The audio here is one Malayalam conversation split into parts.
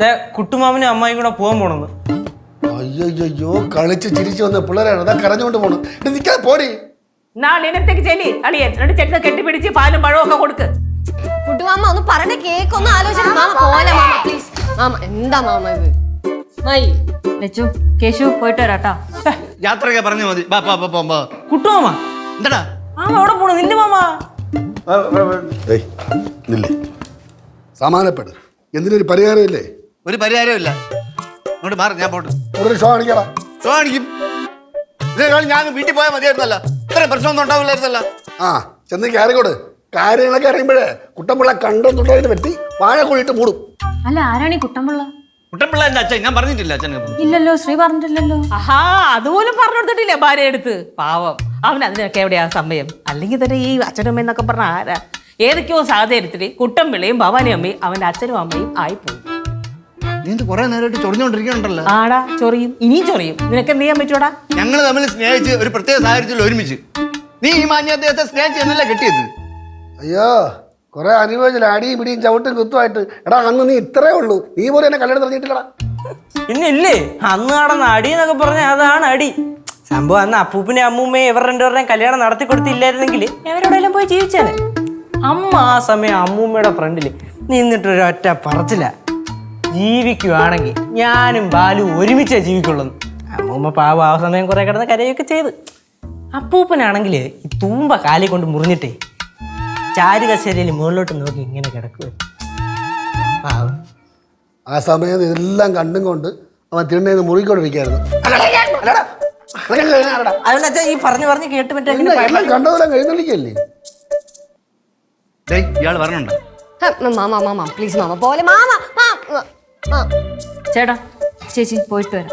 ദേ കുട്ടുമാമനും അമ്മായും കൂടെ പോകാൻ പോണെന്ന്. അയ്യോ കളിച്ച് ചിരിച്ചു വന്ന പിള്ളേരാണ്. അതാ കരഞ്ഞുകൊണ്ട് പോണു നിൽക്കാതെ പോടി. നാളെ ഇനത്തേക്ക് ചെല്ലി അളിയൻ. എന്നിട്ട് ചെട്ടിനെ കെട്ടിപ്പിടിച്ച് പാലും പഴവും ഒക്കെ കൊടുക്ക്. കുട്ടുമാമ ഒന്ന് പറഞ്ഞ കേക്ക് ഒന്ന് ആലോചിച്ചു മാമ പോലെ മാമ പ്ലീസ് മാമ എന്താ മാമ ഇത്? മൈ ലച്ചു കേശു പോയിട്ട് വരാട്ടാ. യാത്രയൊക്കെ പറഞ്ഞു മതി. ബാ ബാ ബാ, ബാ ബാ കുട്ടുമാമ. എന്താടാ? മാമ എവിടെ പോണു? നിന്റെ മാമ. ഏയ് നില്ലേ. സമാനപ്പെട് എന്തിനൊരു പരിഹാരമില്ലേ? ഒരു പരിഹാരമില്ല അങ്ങോട്ട് മാറി ഞാൻ പോട്ട്. ഒരു ഷോ കാണിക്കടാ. ഷോ കാണിക്കും. ഇതേക്കാൾ ഞാൻ വീട്ടിൽ പോയാൽ മതിയായിരുന്നല്ല. ഇത്രയും പ്രശ്നമൊന്നും ഉണ്ടാവില്ലായിരുന്നല്ല. ആ ചെന്ന് കയറിക്കോട് കാര്യങ്ങളൊക്കെ അറിയുമ്പോഴേ കുട്ടമ്പിള്ള കണ്ടെന്നുള്ളതിന് പറ്റി വാഴ കൊള്ളിട്ട് മൂടും. അല്ല ആരാണ് ഈ കുട്ടമ്പിള്ള? കുട്ടപ്പിള്ള എന്റെ അച്ഛൻ? ഞാൻ പറഞ്ഞിട്ടില്ല അച്ഛൻ ഇല്ലല്ലോ ശ്രീ പറഞ്ഞിട്ടില്ലല്ലോ. ആഹാ അതുപോലും പറഞ്ഞു കൊടുത്തിട്ടില്ലേ ഭാര്യ എടുത്ത് പാവം. അവൻ അതിനൊക്കെ എവിടെയാ സമയം? അല്ലെങ്കിൽ തന്നെ ഈ അച്ഛനും അമ്മയെന്നൊക്കെ പറഞ്ഞ ആരാ? ഏതൊക്കെയോ സാഹചര്യത്തിൽ കുട്ടമ്പിള്ളയും ഭവാനി അമ്മയും അവന്റെ അച്ഛനും അമ്മയും ആയിപ്പോയി നീ ഇത് നേരമായിട്ട് ചൊറിഞ്ഞോണ്ടിരിക്കണുണ്ടല്ലോ. ആടാ ചൊറിയും. ഇനിയും ചൊറിയും. നിനക്ക് എന്ത് ചെയ്യാൻ പറ്റൂടാ ഞങ്ങൾ തമ്മിൽ സ്നേഹിച്ച് ഒരു പ്രത്യേക സാഹചര്യത്തിൽ ഒരുമിച്ച്. നീ ഈ മാന്യ അദ്ദേഹത്തെ സ്നേഹിച്ച് എന്നല്ല കെട്ടിയത്? അയ്യോ കുറെ അനുഭവിച്ചില്ല അടിയും പിടിയും ചവിട്ടും കുത്തുമായിട്ട്. എടാ അന്ന് നീ ഇത്രേ ഉള്ളൂ. നീ പോലും എന്നെ കല്യാണം തുടങ്ങിയിട്ടില്ലടാ ഇന്നില്ലേ അന്ന് നടന്ന അടി എന്നൊക്കെ പറഞ്ഞ അതാണ് അടി. സംഭവം അന്ന് അപ്പൂപ്പിനെ അമ്മൂമ്മയെ ഇവർ രണ്ടുപേരുടെയും കല്യാണം നടത്തി കൊടുത്തില്ലായിരുന്നെങ്കിൽ എവരോടെല്ലാം പോയി ജീവിച്ചാണ് അമ്മ ആ സമയം അമ്മൂമ്മയുടെ ഫ്രണ്ടിൽ നിന്നിട്ടൊരു ഒറ്റ പറച്ചില്ല ജീവിക്കുവാണെങ്കിൽ ഞാനും ബാലു ഒരുമിച്ചേ ജീവിക്കുള്ളൂ അമ്മൂമ്മ പാവ ആ സമയം കുറെ കിടന്ന് കരയൊക്കെ ചെയ്ത്. അപ്പൂപ്പനാണെങ്കിൽ ഈ തൂമ്പ കാലി കൊണ്ട് മുറിഞ്ഞിട്ടേ ചാരുകസേരയിൽ മുകളിലോട്ട് നോക്കി ഇങ്ങനെ കിടക്കുക പാവം. ആ സമയത്ത് ഇതെല്ലാം കണ്ടും കൊണ്ട് അവൻ തിണ്ണേന്ന് മുറിക്കൊണ്ടിരിക്കായിരുന്നു അതുകൊണ്ട് അച്ഛാ ഈ പറഞ്ഞു പറഞ്ഞ് കേട്ട് പറ്റാ എല്ലാം കണ്ടതെല്ലാം കഴിഞ്ഞിരിക്കല്ലേ ഡേയ് ഇയാൾ പറഞ്ഞുണ്ടോ? മാമ മാമ പ്ലീസ് മാമ പോലെ മാമ. ചേട്ടാ ചേച്ചി പോയിട്ട് വരാം.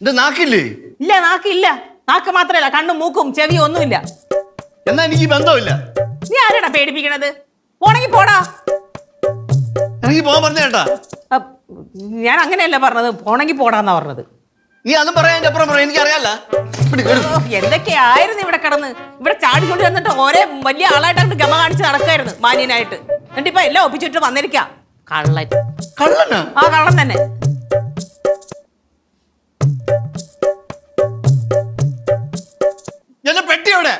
ഇത് നാക്കില്ലേ? ഇല്ല നാക്കില്ല. നാക്ക് മാത്രല്ല കണ്ണും മൂക്കും ചെവിയും ഒന്നുമില്ല. എന്നാ എനിക്ക് ബന്ധമില്ല. നീ ആരാടാ പേടിപ്പിക്കണത്? പോണെങ്കി പോടാ. എനിക്ക് പോകാൻ പറഞ്ഞ കേട്ടാ അപ്പ് ഞാൻ അങ്ങനെയല്ല പറഞ്ഞത്. പോണെങ്കി പോടാന്നാ പറഞ്ഞത്. നീ അതും പറയാൻ അപ്പുറം പറയാം എനിക്കറിയാല്ല. ഓ, എന്തൊക്കെയായിരുന്നു ഇവിടെ കിടന്ന്? ഇവിടെ ചാടിക്കൊണ്ട് വന്നിട്ട് ഓരോ വലിയ ആളായിട്ട് ഗമ കാണിച്ച് നടക്കായിരുന്നു മാന്യനായിട്ട്. എന്നിട്ട് ഇപ്പൊ എല്ലാം ഒപ്പിച്ചിട്ട് വന്നിരിക്കാം. കള്ളൻ. കള്ളനാ? ആ കള്ളൻ തന്നെ. എന്റെ പെട്ടി എവിടെ?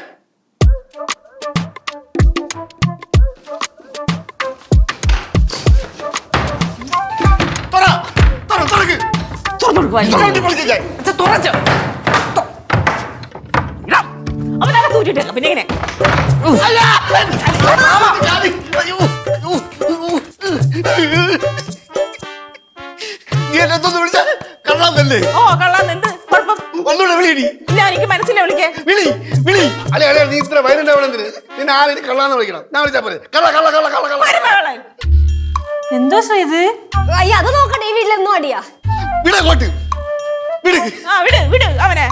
അവനകത്ത് തൂറ്റിട്ട് പിന്നെ ഇങ്ങനെ. നീ എന്നെ എന്തോന്ന് വിളിച്ച? കള്ളാന്നല്ലേ ഓ കള്ളാൻ എന്ത്? കുഴപ്പം? ഒന്നുകൂടെ വിളിയടി ഇല്ല എനിക്ക് മനസ്സിലാ വിളിക്കേ വിളി വിളി. അല്ലേ അല്ലേ നീ ഇത്ര വൈലന്റ് ആവണെന്തിന് നിന്നെ ആരും കള്ളാന്ന് വിളിക്കണം? ഞാൻ വിളിച്ചാ പോരെ. കള്ള കള്ള കള്ള കള്ള കള്ള. എന്തോ ശ്രീ ഇത്? അയ്യ അത് നോക്കട്ടെ ഈ വീട്ടിലെന്നും അടിയാ. വിട കോട്ട് വിട്. ആ വിട് വിട് അവനെ.